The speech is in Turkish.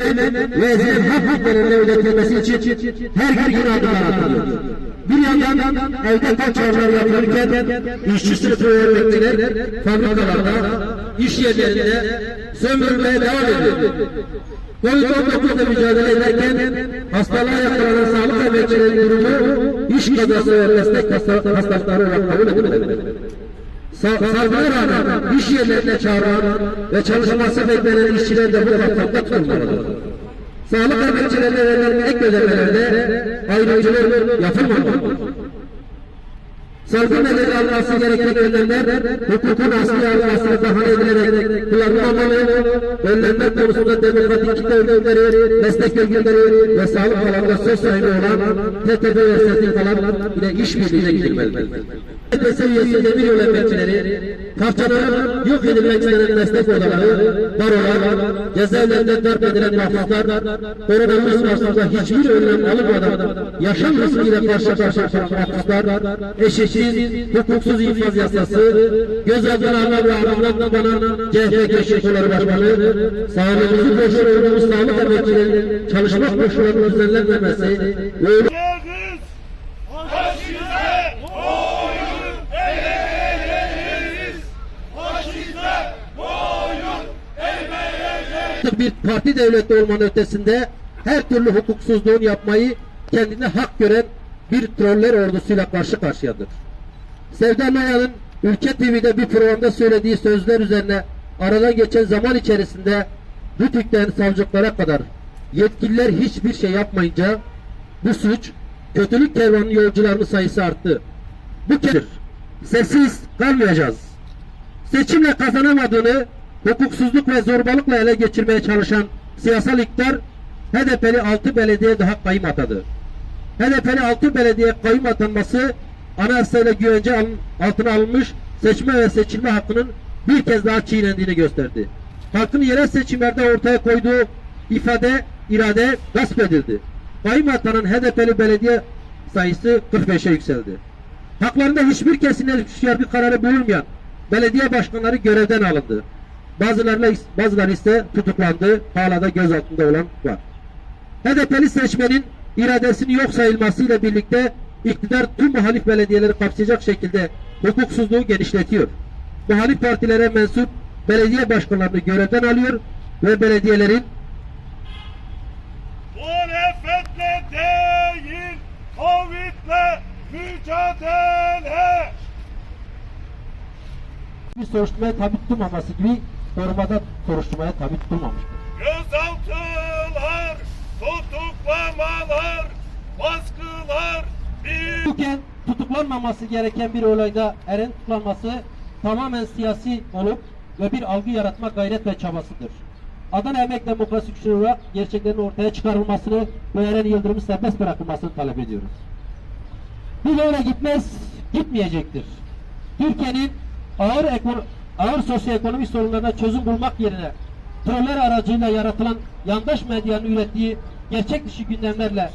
ezilen hak haklarının ödetilmesi için her gün adımlar atılıyor. Bir yandan evde kaçarlar yapılırken işçi sınıfı öğretmenler fabrikalarda, iş yerlerinde sömürülmeye devam ediyor. Covid-19 ile mücadele ederken hastalığa yakalanan sağlık emekçilerinin durumu iş kazası ve meslek hasta- hastalıkları olarak kabul edilmedi. Sa salgına rağmen iş yerlerine çağıran ve çalışması beklenen işçiler de bu kapsamda tutulmalıdır. Sağlık emekçilerine verilen ek ödemelerde ayrımcılık yapılmamalıdır. Salgın nedeni alınması gereken önlemler hukukun asli alınmasına bahane edilerek kullanılmamalı, önlemler konusunda demokratik kitle örgütleri, meslek örgütleri ve sağlık alanında söz sahibi olan TTP ve STK'lar ile işbirliğine gidilmelidir. TTP seviyesinde bir yol emekçileri, parçalanıp yok edilmek istenen meslek odaları, barolar, cezaevlerinde darp edilen mahpuslar, koronavirüs karşısında hiçbir önlem alınmadan yaşam riskiyle karşı karşıya mahpuslar, eşitsiz, hukuksuz infaz yasası, gözaltına alma ve kullanan CHP Kolları Başkanı, sağlığımızı boşuna olduğumuz sağlık emekçilerinin çalışma koşullarının düzenlenmemesi ve bir parti devleti olmanın ötesinde her türlü hukuksuzluğun yapmayı kendine hak gören bir troller ordusuyla karşı karşıyadır. Sevda Maya'nın Ülke TV'de bir programda söylediği sözler üzerine aradan geçen zaman içerisinde Rütük'ten savcılıklara kadar yetkililer hiçbir şey yapmayınca bu suç kötülük kervanının yolcularının sayısı arttı. Bu kez sessiz kalmayacağız seçimle kazanamadığını hukuksuzluk ve zorbalıkla ele geçirmeye çalışan siyasal iktidar HDP'li 6 belediye daha kayım atadı. HDP'li 6 belediye kayım atanması anayasayla güvence alın- altına alınmış seçme ve seçilme hakkının bir kez daha çiğnendiğini gösterdi. Halkın yerel seçimlerde ortaya koyduğu ifade, irade gasp edildi. Kayım atanan HDP'li belediye sayısı 45'e yükseldi. Haklarında hiçbir kesinleşmiş yargı kararı bulunmayan belediye başkanları görevden alındı. Bazıları, bazıları ise tutuklandı, hala da gözaltında olan var. HDP'li seçmenin iradesini yok sayılmasıyla birlikte iktidar tüm muhalif belediyeleri kapsayacak şekilde hukuksuzluğu genişletiyor. Muhalif partilere mensup belediye başkanlarını görevden alıyor ve belediyelerin Muhalefetle değil, Covid'le mücadele. bir soruşturmaya tabi tutulmaması gibi korumada soruşturmaya tabi tutulmamıştır. Gözaltılar, tutuklamalar, baskılar, bir Hukuken tutuklanmaması gereken bir olayda erin tutuklanması tamamen siyasi olup ve bir algı yaratma gayret ve çabasıdır. Adana Emek Demokrasi Güçleri olarak gerçeklerin ortaya çıkarılmasını ve Eren Yıldırım'ın serbest bırakılmasını talep ediyoruz. Bu böyle gitmez, gitmeyecektir. Türkiye'nin ağır ekono- ağır sosyoekonomik sorunlarına çözüm bulmak yerine troller aracıyla yaratılan yandaş medyanın ürettiği gerçek dışı gündemlerle